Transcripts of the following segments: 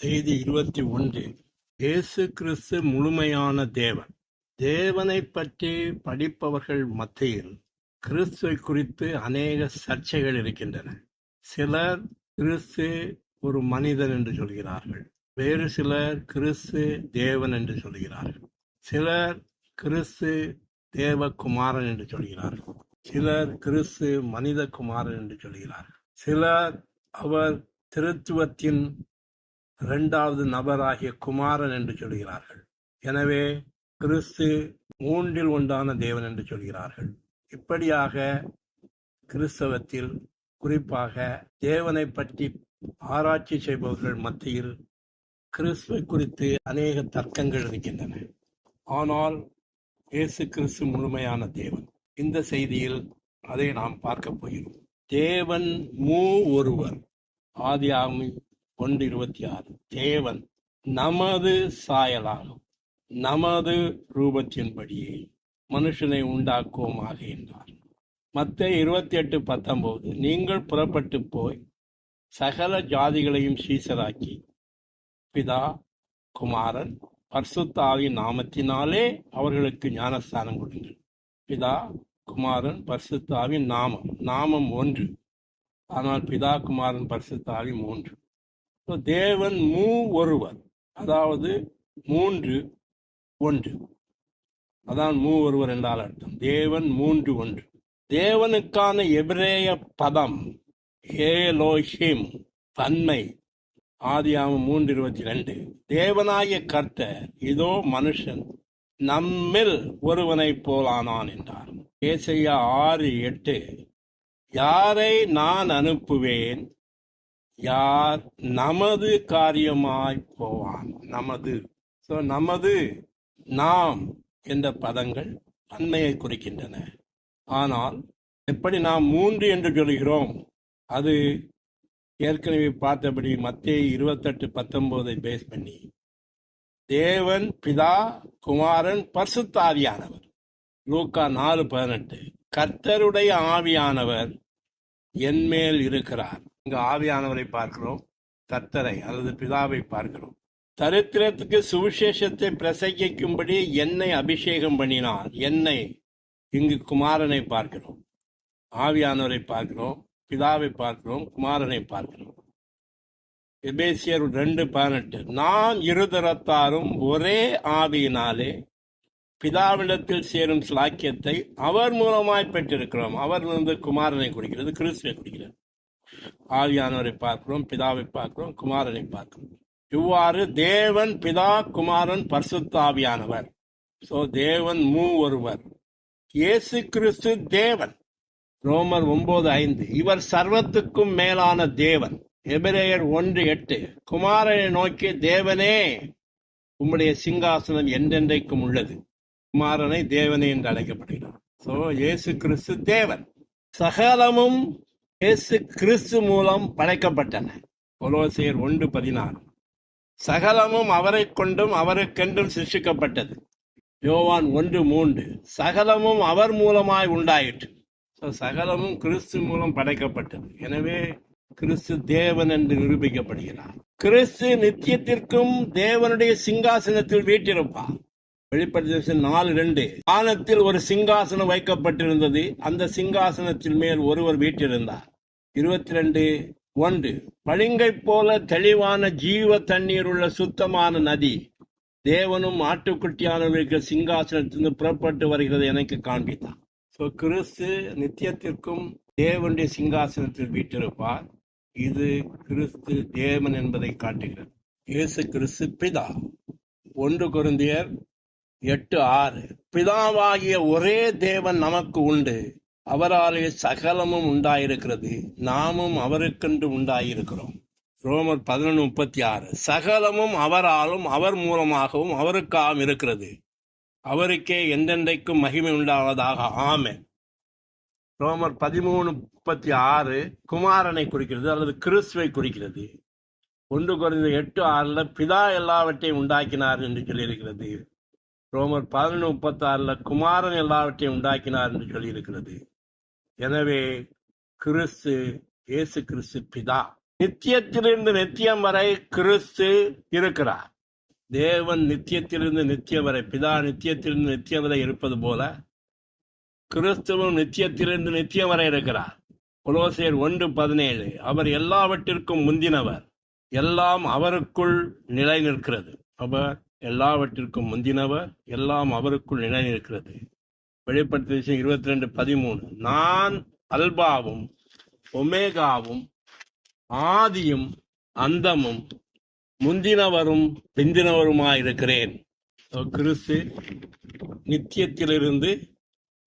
செய்தி இருபத்தி ஒன்று. இயேசு கிறிஸ்து முழுமையான தேவன். தேவனை பற்றி படிப்பவர்கள் மத்தியில் கிறிஸ்துவை குறித்து அநேக சர்ச்சைகள் இருக்கின்றன. சிலர் கிறிஸ்து ஒரு மனிதன் என்று சொல்கிறார்கள். வேறு சிலர் கிறிஸ்து தேவன் என்று சொல்கிறார்கள். சிலர் கிறிஸ்து தேவகுமாரன் என்று சொல்கிறார்கள். சிலர் கிறிஸ்து மனித குமாரன் என்று சொல்கிறார்கள். சிலர் அவர் திருத்துவத்தின் இரண்டாவது நபராகிய குமாரன் என்று சொல்கிறார்கள். எனவே கிறிஸ்து மூன்றில் ஒன்றான தேவன் என்று சொல்கிறார்கள். இப்படியாக கிறிஸ்தவத்தில் குறிப்பாக தேவனை பற்றி ஆராய்ச்சி செய்பவர்கள் மத்தியில் கிறிஸ்துவை குறித்து அநேக தர்க்கங்கள் இருக்கின்றன. ஆனால் இயேசு கிறிஸ்து முழுமையான தேவன். இந்த செய்தியில் அதை நாம் பார்க்க போகிறோம். தேவன் மூ ஒருவர். ஆதியாமி ஒன்று இருபத்தி ஆறு. தேவன் நமது சாயலாகும் நமது ரூபத்தின்படியே மனுஷனை உண்டாக்குவோமாக என்றார். மத்த இருபத்தி எட்டு பத்தொன்பது. நீங்கள் புறப்பட்டு போய் சகல ஜாதிகளையும் சீசராக்கி பிதா குமாரன் பர்சுத்தாவின் நாமத்தினாலே அவர்களுக்கு ஞானஸ்தானம் கொடுங்கள். பிதா குமாரன் பர்சுத்தாவின் நாமம். நாமம் ஒன்று. ஆனால் பிதா குமாரன் பரிசுத்தாவி மூன்று. தேவன் மூ ஒருவர். அதாவது மூன்று ஒன்று. அதான் மூ ஒருவர் என்றால் அர்த்தம். தேவன் மூன்று ஒன்று. தேவனுக்கான எபிரேய பதம் ஏலோஹிம் தன்மை ஆதியாமம் மூன்று இருபத்தி ரெண்டு தேவனாய கர்த்தர் இதோ மனுஷன் நம்மில் ஒருவனைப் போலானான் என்றார். ஏசையா ஆறு எட்டு. யாரை நான் அனுப்புவேன்? யார் நமது காரியமாய் போவான்? நமது. ஸோ நமது நாம் என்ற பதங்கள் தன்மையை குறிக்கின்றன. ஆனால் எப்படி நாம் மூன்று என்று சொல்கிறோம்? அது ஏற்கனவே பார்த்தபடி மத்திய இருபத்தெட்டு பத்தொன்பதை பேஸ் பண்ணி தேவன் பிதா குமாரன் பரிசுத்தாவியானவர். லூக்கா நாலு பதினெட்டு. கர்த்தருடைய ஆவியானவர் என்மேல் இருக்கிறார். இங்கு ஆவியானவரை பார்க்கிறோம். கர்த்தரை அல்லது பிதாவை பார்க்கிறோம். தரித்திரத்துக்கு சுவிசேஷத்தை பிரசங்கிக்கும்படி என்னை அபிஷேகம் பண்ணினார். என்னை இங்கு குமாரனை பார்க்கிறோம். ஆவியானவரை பார்க்கிறோம். பிதாவை பார்க்கிறோம். குமாரனை பார்க்கிறோம். எபேசியர் ரெண்டு பதினெட்டு. நாம் இருதரத்தாரும் ஒரே ஆவியினாலே பிதாவிடத்தில் சேரும் சிலாக்கியத்தை அவர் மூலமாய் பெற்றிருக்கிறோம். அவர் வந்து குமாரனை குறிக்கிறது கிறிஸ்துவை குறிக்கிறது. ஆவியானவரை பார்க்கிறோம் பிதாவை பார்க்கிறோம் குமாரனை பார்க்கிறோம். இவ்வாறு தேவன் பிதா குமாரன் பரிசுத்த ஆவியானவர். சோ தேவன் மூ ஒருவர். இயேசு கிறிஸ்து தேவன். ரோமர் ஒன்பது ஐந்து. இவர் சர்வத்துக்கும் மேலான தேவன். எபிரேயர் ஒன்று எட்டு. குமாரனை நோக்கி தேவனே உம்முடைய சிங்காசனம் என்றென்றைக்கும் உள்ளது. குமாரனை தேவனே என்று அழைக்கப்படுகிறார். சோ இயேசு கிறிஸ்து தேவன். சகலமும் இயேசு கிறிஸ்து மூலம் படைக்கப்பட்டன. கொலோசியர் ஒன்று பதினாறு. சகலமும் அவரை கொண்டும் அவருக்கென்றும் சிருஷிக்கப்பட்டது யோவான் ஒன்று மூன்று. சகலமும் அவர் மூலமாய் உண்டாயிற்று. ஸோ சகலமும் கிறிஸ்து மூலம் படைக்கப்பட்டது. எனவே கிறிஸ்து தேவன் என்று நிரூபிக்கப்படுகிறார். கிறிஸ்து நித்தியத்திற்கும் தேவனுடைய சிங்காசனத்தில் வீட்டிருப்பார் வெளிப்படுத்த நாலு ரெண்டு. வானத்தில் ஒரு சிங்காசனம் வைக்கப்பட்டிருந்தது. அந்த சிங்காசனத்தின் மேல் ஒருவர் வீட்டிருந்தார் இருபத்தி ரெண்டு ஒன்று. பளிங்கை போல தெளிவான ஜீவ தண்ணீர் உள்ள சுத்தமான நதி. தேவனும் ஆட்டுக்குட்டியானவர்களுக்கு சிங்காசனத்திலிருந்து புறப்பட்டு வருகிறது எனக்கு காண்பித்தான் ஸோ கிறிஸ்து நித்தியத்திற்கும் தேவனுடைய சிங்காசனத்தில் வீட்டிருப்பார் இது கிறிஸ்து தேவன் என்பதை காட்டுகிறது. இயேசு கிறிஸ்து பிதா. ஒன்று குருந்தியர் எட்டு ஆறு. பிதாவாகிய ஒரே தேவன் நமக்கு உண்டு. அவராலே சகலமும் உண்டாயிருக்கிறது. நாமும் அவருக்கென்று உண்டாயிருக்கிறோம். ரோமர் பதினொன்று முப்பத்தி ஆறு சகலமும் அவராலும் அவர் மூலமாகவும் அவருக்காகவும் இருக்கிறது. அவருக்கே எந்தெந்தைக்கும் மகிமை உண்டாவதாக. ஆமென். ரோமர் பதிமூணு முப்பத்தி ஆறு குமாரனை குறிக்கிறது அல்லது கிறிஸ்துவை குறிக்கிறது. ஒன்று குறைந்த எட்டு ஆறில் பிதா எல்லாவற்றையும் உண்டாக்கினார் என்று சொல்லியிருக்கிறது. ரோமர் பதினொன்று முப்பத்தாறில் குமாரன் எல்லாவற்றையும் உண்டாக்கினார் என்று சொல்லியிருக்கிறது. எனவே கிறிஸ்து இயேசு கிறிஸ்து பிதா. நித்தியத்திலிருந்து நித்தியம் வரை கிறிஸ்து இருக்கிறார். தேவன் நித்தியத்திலிருந்து நித்தியம் வரை பிதா நித்தியத்திலிருந்து நித்தியம் வரை இருப்பது போல கிறிஸ்துவும் நித்தியத்திலிருந்து நித்தியம் வரை இருக்கிறார். புலோசியர் ஒன்று பதினேழு அவர் எல்லாவற்றிற்கும் முந்தினவர். எல்லாம் அவருக்குள் நிலை நிற்கிறது அவர் எல்லாவற்றிற்கும் முந்தினவர் எல்லாம் அவருக்குள் நிலை நிற்கிறது வெளிப்படுத்த விஷயம் இருபத்தி ரெண்டு பதிமூணு. நான் அல்பாவும் ஒமேகாவும் ஆதியும் அந்தமும் முந்தினவரும் பிந்தினவருமாயிருக்கிறேன். கிறிஸ்து நித்தியத்திலிருந்து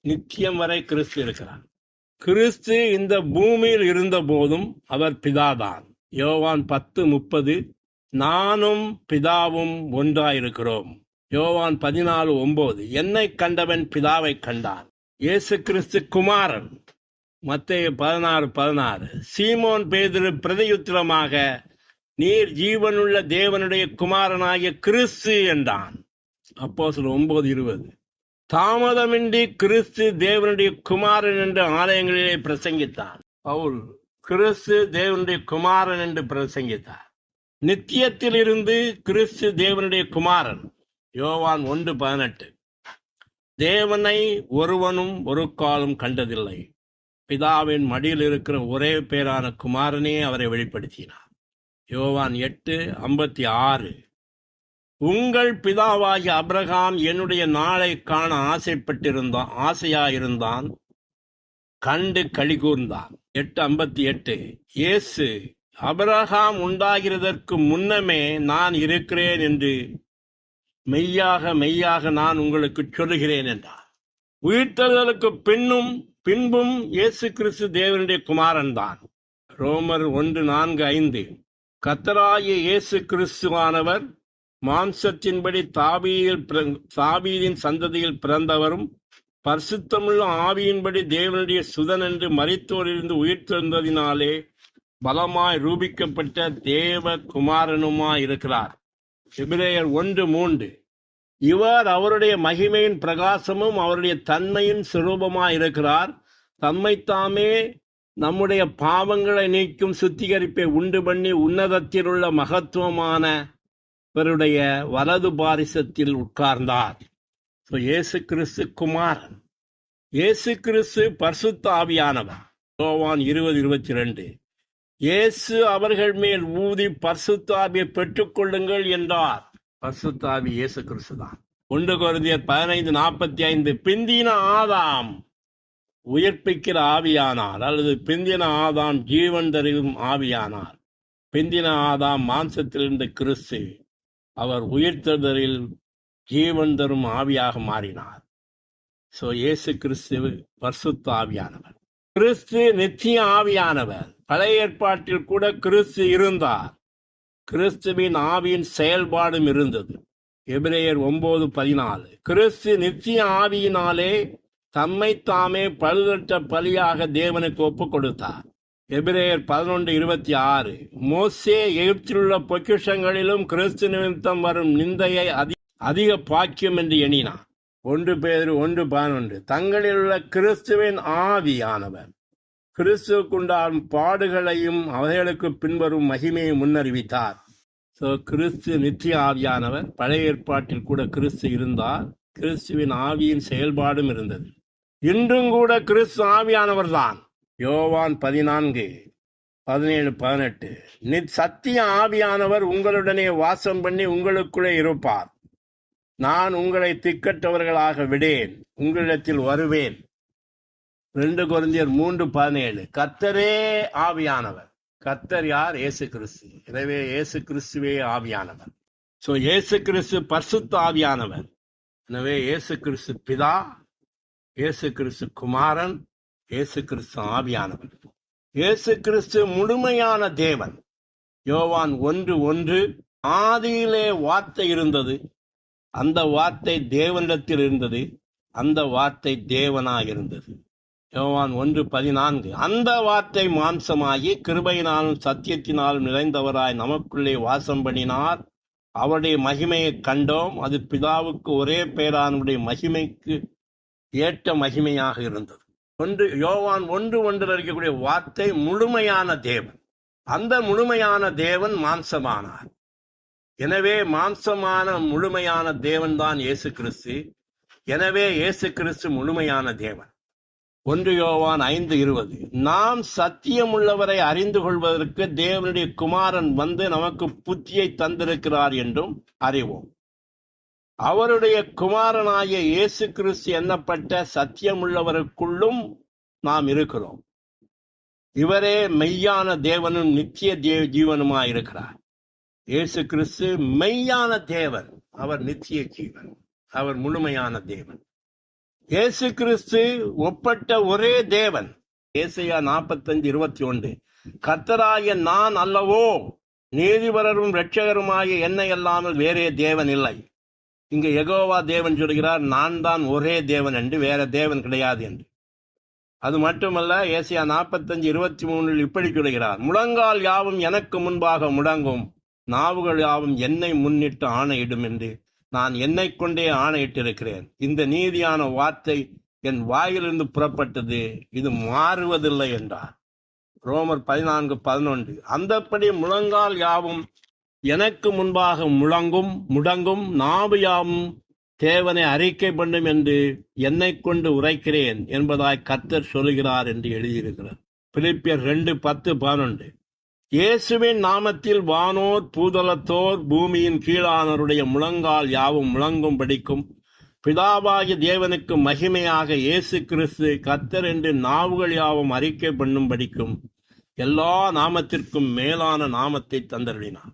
நித்தியம் வரை கிறிஸ்து இருக்கிறார். கிறிஸ்து இந்த பூமியில் இருந்த போதும் அவர் பிதாதான். யோவான் பத்து முப்பது நானும் பிதாவும் ஒன்றாயிருக்கிறோம். யோவான் பதினாலு ஒன்பது என்னை கண்டவன் பிதாவை கண்டான் இயேசு கிறிஸ்து குமாரன். மத்திய பதினாறு பதினாறு சீமோன் பேதிரு பிரதியுத்திரமாக நீர் ஜீவனுள்ள தேவனுடைய குமாரனாகிய கிறிஸ்து என்றான். அப்போ ஒன்பது இருபது தாமதமின்றி கிறிஸ்து தேவனுடைய குமாரன் என்று ஆலயங்களிலே பிரசங்கித்தான். பவுல் கிறிஸ்து தேவனுடைய குமாரன் என்று பிரசங்கித்தார். நித்தியத்தில் இருந்து கிறிஸ்து தேவனுடைய குமாரன். யோவான் ஒன்று பதினெட்டு. தேவனை ஒருவனும் ஒரு காலம் கண்டதில்லை. பிதாவின் மடியில் இருக்கிற ஒரே பேரான குமாரனே அவரை வெளிப்படுத்தினார். யோவான் எட்டு ஐம்பத்தி ஆறு. உங்கள் பிதாவாகிய அப்ரஹாம் என்னுடைய நாளை காண ஆசைப்பட்டிருந்தான் ஆசையாயிருந்தான். கண்டு களி கூர்ந்தான் எட்டு ஐம்பத்தி எட்டு. இயேசு அபிரகாம் உண்டாகிறதற்கு முன்னமே நான் இருக்கிறேன் என்று மெய்யாக மெய்யாக நான் உங்களுக்கு சொல்லுகிறேன் என்றார். உயிர்த்தெழுதலுக்கு பின்னும் பின்பும் இயேசு கிறிஸ்து தேவனுடைய குமாரன் தான். ரோமர் ஒன்று நான்கு ஐந்து. கத்தராய இயேசு கிறிஸ்துவானவர் மாம்சத்தின்படி தாவியில் பிற- சந்ததியில் பிறந்தவரும் பரிசுத்தமுள்ள ஆவியின்படி தேவனுடைய சுதன் என்று மறித்தோரிலிருந்து உயிர்த்தெழுந்ததினாலே பலமாய் ரூபிக்கப்பட்ட தேவ குமாரனுமாய் இருக்கிறார் சிபிரேயர் ஒன்று மூன்று. இவர் அவருடைய மகிமையின் பிரகாசமும் அவருடைய தன்மையின் சுரூபமாக இருக்கிறார் தம்மைத்தாமே நம்முடைய பாவங்களை நீக்கும் சுத்திகரிப்பை உண்டு பண்ணி உன்னதத்திலுள்ள மகத்துவமான இவருடைய வலது பாரிசத்தில் உட்கார்ந்தார். ஸோ இயேசு கிறிஸ்து குமாரன். இயேசு கிறிஸ்து பர்சுத்த ஆவியானவர். இருபது இருபத்தி ரெண்டு. இயேசு அவர்கள் மேல் ஊதி பரிசுத்தாவியை பெற்றுக்கொள்ளுங்கள் என்றார். பரிசுத்தாவி இயேசு கிறிஸ்து தான் ஒன்று குருந்தியர் பதினைந்து நாற்பத்தி ஐந்து பிந்தின ஆதாம் உயிர்ப்பிக்கிற ஆவியானார் அல்லது பிந்தின ஆதாம் ஜீவன் தருகும் ஆவியானார். பிந்தின ஆதாம் மாம்சத்திலிருந்து கிறிஸ்து அவர் உயிர்த்தெழுதலில் ஜீவன் தரும் ஆவியாக மாறினார். சோ இயேசு கிறிஸ்து பர்சுத்த ஆவியானவர். கிறிஸ்து நித்திய ஆவியானவர். பழைய ஏற்பாட்டில் கூட கிறிஸ்து இருந்தார். கிறிஸ்துவின் ஆவியின் செயல்பாடும் இருந்தது. எபிரேயர் ஒன்பது பதினாலு. கிறிஸ்து நித்திய ஆவியினாலே தம்மை தாமே பழுதற்ற பலியாக தேவனுக்கு ஒப்புக் கொடுத்தார் எபிரேயர் பதினொன்று இருபத்தி ஆறு. மோசே எகிப்திலுள்ள பொக்கிஷங்களிலும் கிறிஸ்து நிமித்தம் வரும் நிந்தையை அதி அதிக பாக்கியம் என்று எண்ணினார். ஒன்று பேர் ஒன்று பதினொன்று தங்களில் உள்ள கிறிஸ்துவின் ஆவியானவர். கிறிஸ்துவுக்குண்டான பாடுகளையும் அவைகளுக்கு பின்வரும் மகிமையை முன்னறிவித்தார். ஸோ கிறிஸ்து நித்திய ஆவியானவர். பழைய ஏற்பாட்டில் கூட கிறிஸ்து இருந்தார். கிறிஸ்துவின் ஆவியின் செயல்பாடும் இருந்தது. இன்றும் கூட கிறிஸ்து ஆவியானவர் தான் யோவான் பதினான்கு பதினேழு பதினெட்டு. நித் சத்திய ஆவியானவர் உங்களுடனே வாசம் பண்ணி உங்களுக்குள்ளே இருப்பார். நான் உங்களை திக்கற்றவர்களாக விடேன் உங்களிடத்தில் வருவேன். ரெண்டு குழந்தையர் மூன்று பதினேழு. கத்தரே ஆவியானவர். கத்தர் யார்? ஏசு கிறிஸ்து. எனவே இயேசு கிறிஸ்துவே ஆவியானவர். சோ இயேசு கிறிஸ்து பர்சுத்த ஆவியானவர். எனவே இயேசு கிறிஸ்து பிதா இயேசு கிறிஸ்து குமாரன் இயேசு கிறிஸ்து ஆவியானவர். இயேசு கிறிஸ்து முழுமையான தேவன். யோவான் ஒன்று ஒன்று ஆதியிலே வார்த்தை இருந்தது. அந்த வார்த்தை தேவனிடத்தில் இருந்தது அந்த வார்த்தை தேவனாக இருந்தது. யோவான் ஒன்று பதினான்கு அந்த வார்த்தை மாம்சமாகி கிருபையினாலும் சத்தியத்தினாலும் நிறைந்தவராய் நமக்குள்ளே வாசம் பண்ணினார். அவருடைய மகிமையை கண்டோம். அது பிதாவுக்கு ஒரே பேரானுடைய மகிமைக்கு ஏற்ற மகிமையாக இருந்தது. ஒன்று யோவான் ஒன்று ஒன்றில் இருக்கக்கூடிய வார்த்தை முழுமையான தேவன். அந்த முழுமையான தேவன் மாம்சமானார். எனவே மாம்சமான முழுமையான தேவன் தான் இயேசு கிறிஸ்து எனவே இயேசு கிறிஸ்து முழுமையான தேவன். ஒன்று யோவான் ஐந்து இருபது. நாம் சத்தியமுள்ளவரை அறிந்து கொள்வதற்கு தேவனுடைய குமாரன் வந்து நமக்கு புத்தியை தந்திருக்கிறார் என்றும் அறிவோம். அவருடைய குமாரனாகிய இயேசு கிறிஸ்து எண்ணப்பட்ட சத்தியமுள்ளவருக்குள்ளும் நாம் இருக்கிறோம். இவரே மெய்யான தேவனும் நித்திய தேவ ஜீவனுமாயிருக்கிறார். இயேசு கிறிஸ்து மெய்யான தேவன் அவர் நித்திய ஜீவன் அவர் முழுமையான தேவன். இயேசு கிறிஸ்து ஒப்பட்ட ஒரே தேவன். ஏசையா நாற்பத்தஞ்சு இருபத்தி ஒன்று கத்தராய நான் அல்லவோ நீதிபரரும் இரட்சகருமாகிய என்னை அல்லாமல் வேறே தேவன் இல்லை. இங்க எகோவா தேவன் சொல்கிறார் நான் தான் ஒரே தேவன் என்று வேற தேவன் கிடையாது என்று. அது மட்டுமல்ல ஏசியா நாற்பத்தஞ்சு இருபத்தி மூணில் இப்படி சொல்கிறார் முழங்கால் யாவும் எனக்கு முன்பாக முடங்கும். நாவுகள் யாவும் என்னை முன்னிட்டு ஆணையிடும் என்று நான் என்னை கொண்டே ஆணையிட்டிருக்கிறேன். இந்த நீதியான வார்த்தை என் வாயிலிருந்து புறப்பட்டது. இது மாறுவதில்லை என்றார். ரோமர் பதினான்கு பதினொன்று. அந்தப்படி முழங்கால் யாவும் எனக்கு முன்பாக முழங்கும் முடங்கும் நாவு யாவும் தேவனை அறிக்கை பண்ணும் என்று என்னை கொண்டு உரைக்கிறேன் என்பதாய் கத்தர் சொல்கிறார் என்று எழுதியிருக்கிறார். பிலிப்பியர் ரெண்டு பத்து பதினொன்று. இயேசுவின் நாமத்தில் வானோர் பூதலத்தோர் பூமியின் கீழானவருடைய முழங்கால் யாவும் முழங்கும் படிக்கும். பிதாவாகிய தேவனுக்கு மகிமையாக இயேசு கிறிஸ்து கத்தர் என்று நாவுகள் யாவும் அறிக்கை பண்ணும் படிக்கும். எல்லா நாமத்திற்கும் மேலான நாமத்தை தந்தருளினார்.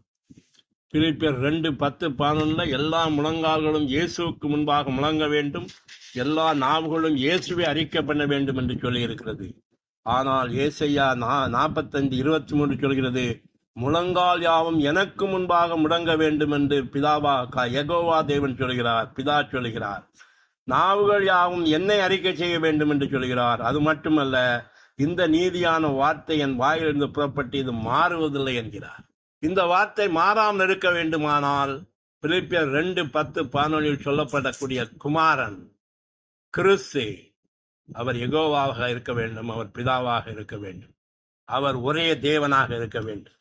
பிரிப்பர் ரெண்டு பத்து பதினொன்றுல எல்லா முழங்கால்களும் இயேசுவுக்கு முன்பாக முழங்க வேண்டும். எல்லா நாவுகளும் இயேசுவை அறிக்கை பண்ண வேண்டும் என்று சொல்லியிருக்கிறது. ஆனால் ஏசையா நா நாற்பத்தஞ்சு இருபத்தி மூன்று சொல்கிறது முழங்கால் யாவும் எனக்கு முன்பாக முடங்க வேண்டும் என்று பிதாவா க- யெகோவா தேவன் சொல்கிறார் பிதா சொல்கிறார். நாவுகள் யாவும் என்னை அறிக்கை செய்ய வேண்டும் என்று சொல்கிறார். அது மட்டுமல்ல இந்த நீதியான வார்த்தை என் வாயிலிருந்து புறப்பட்டு இது மாறுவதில்லை என்கிறார். இந்த வார்த்தை மாறாமல் இருக்க வேண்டுமானால் பிலிப்பியர் ரெண்டு பத்து பதினொன்றில் சொல்லப்படக்கூடிய குமாரன் கிறிஸ்து அவர் எகோவாக இருக்க வேண்டும் அவர் பிதாவாக இருக்க வேண்டும் அவர் ஒரே தேவனாக இருக்க வேண்டும்.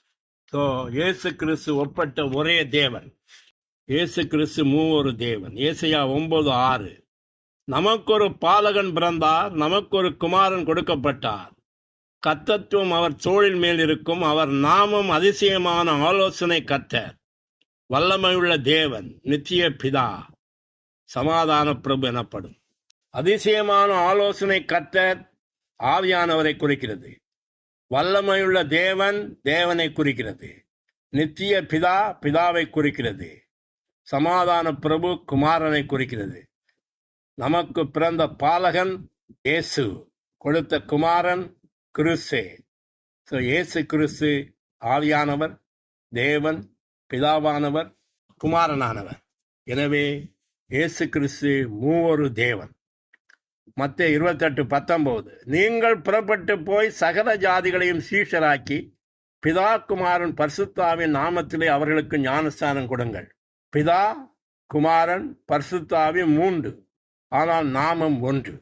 ஸோ இயேசு கிறிஸ்து ஒப்பட்ட ஒரே தேவன். இயேசு கிறிஸ்து மூவொரு தேவன். ஏசையா ஒன்பது ஆறு. நமக்கொரு பாலகன் பிறந்தார் நமக்கொரு குமாரன் கொடுக்கப்பட்டார். கத்தத்துவம் அவர் தோளின் மேல் இருக்கும் அவர் நாமும் அதிசயமான ஆலோசனை கத்தர். வல்லமையுள்ள தேவன் நித்திய பிதா சமாதான பிரபு எனப்படும். அதிசயமான ஆலோசனை கத்தர் ஆவியானவரை குறிக்கிறது. வல்லமையுள்ள தேவன் தேவனை குறிக்கிறது. நித்திய பிதா பிதாவை குறிக்கிறது. சமாதான பிரபு குமாரனை குறிக்கிறது. நமக்கு பிறந்த பாலகன் இயேசு கொடுத்த குமாரன் கிறிஸ்து ஸோ இயேசு கிறிஸ்து ஆவியானவர் தேவன் பிதாவானவர் குமாரனானவர். எனவே இயேசு கிறிஸ்து மூவொரு தேவன். மத்திய இருபத்தெட்டு பத்தொன்பது நீங்கள் புறப்பட்டு போய் சகல ஜாதிகளையும் சீஷராக்கி பிதா குமாரன் பர்சுத்தாவின் நாமத்திலே அவர்களுக்கு ஞானஸ்தானம் கொடுங்கள். பிதா குமாரன் பர்சுத்தாவி மூன்று ஆனால் நாமம் ஒன்று.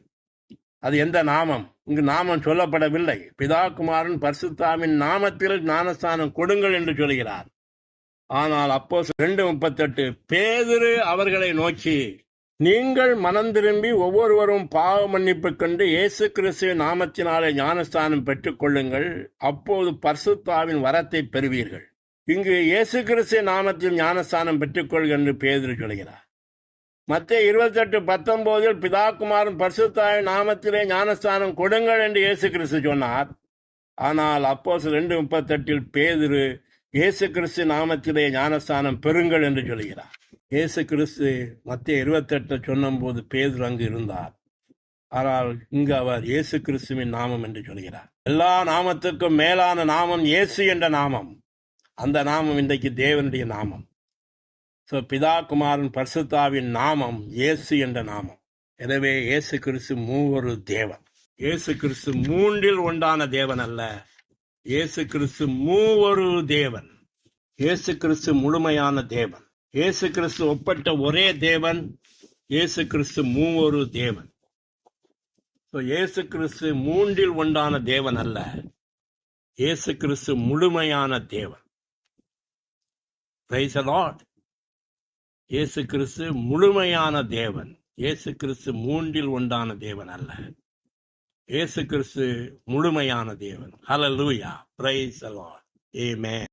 அது எந்த நாமம்? இங்கு நாமம் சொல்லப்படவில்லை. பிதா குமாரன் பர்சுத்தாவின் நாமத்தில் ஞானஸ்தானம் கொடுங்கள் என்று சொல்கிறார். ஆனால் அப்போ ரெண்டு முப்பத்தெட்டு பேதுரு அவர்களை நோக்கி நீங்கள் மனம் திரும்பி ஒவ்வொருவரும் பாவ மன்னிப்பு கண்டு இயேசு கிறிஸ்து நாமத்தினாலே ஞானஸ்தானம் பெற்றுக் கொள்ளுங்கள். அப்போது பர்சுத்தாவின் வரத்தை பெறுவீர்கள். இங்கு இயேசு கிறிஸ்து நாமத்தில் ஞானஸ்தானம் பெற்றுக்கொள்க என்று பேதுரு சொல்கிறார். மத்திய இருபத்தெட்டு பத்தொன்பதில் பிதாகுமாரன் பர்சுத்தாவின் நாமத்திலே ஞானஸ்தானம் கொடுங்கள் என்று இயேசு கிறிஸ்து சொன்னார். ஆனால் அப்போ ரெண்டு முப்பத்தெட்டில் பேதிரு இயேசு கிறிஸ்து நாமத்திலே ஞானஸ்தானம் பெறுங்கள் என்று சொல்கிறார். இயேசு கிறிஸ்து மத்திய இருபத்தெட்டு சொன்னபோது பேதுரு அங்கு இருந்தார். ஆனால் இங்கு அவர் இயேசு கிறிஸ்துவின் நாமம் என்று சொல்கிறார். எல்லா நாமத்துக்கும் மேலான நாமம் இயேசு என்ற நாமம். அந்த நாமம் இன்றைக்கு தேவனுடைய நாமம். ஸோ பிதா குமாரன் பரிசுத்தாவின் நாமம் இயேசு என்ற நாமம். எனவே இயேசு கிறிஸ்து மூவொரு தேவன். இயேசு கிறிஸ்து மூன்றில் ஒன்றான தேவன் அல்ல. இயேசு கிறிஸ்து மூவொரு தேவன். இயேசு கிறிஸ்து முழுமையான தேவன். இயேசு கிறிஸ்து ஒப்பட்ட ஒரே தேவன் இயேசு கிறிஸ்து மூவொரு தேவன். So, இயேசு கிறிஸ்து மூன்றில் ஒன்றான தேவன் அல்ல. இயேசு கிறிஸ்து முழுமையான தேவன். இயேசு கிறிஸ்து முழுமையான தேவன். இயேசு கிறிஸ்து மூன்றில் ஒன்றான தேவன் அல்ல. இயேசு கிறிஸ்து முழுமையான தேவன். Hallelujah praise the Lord amen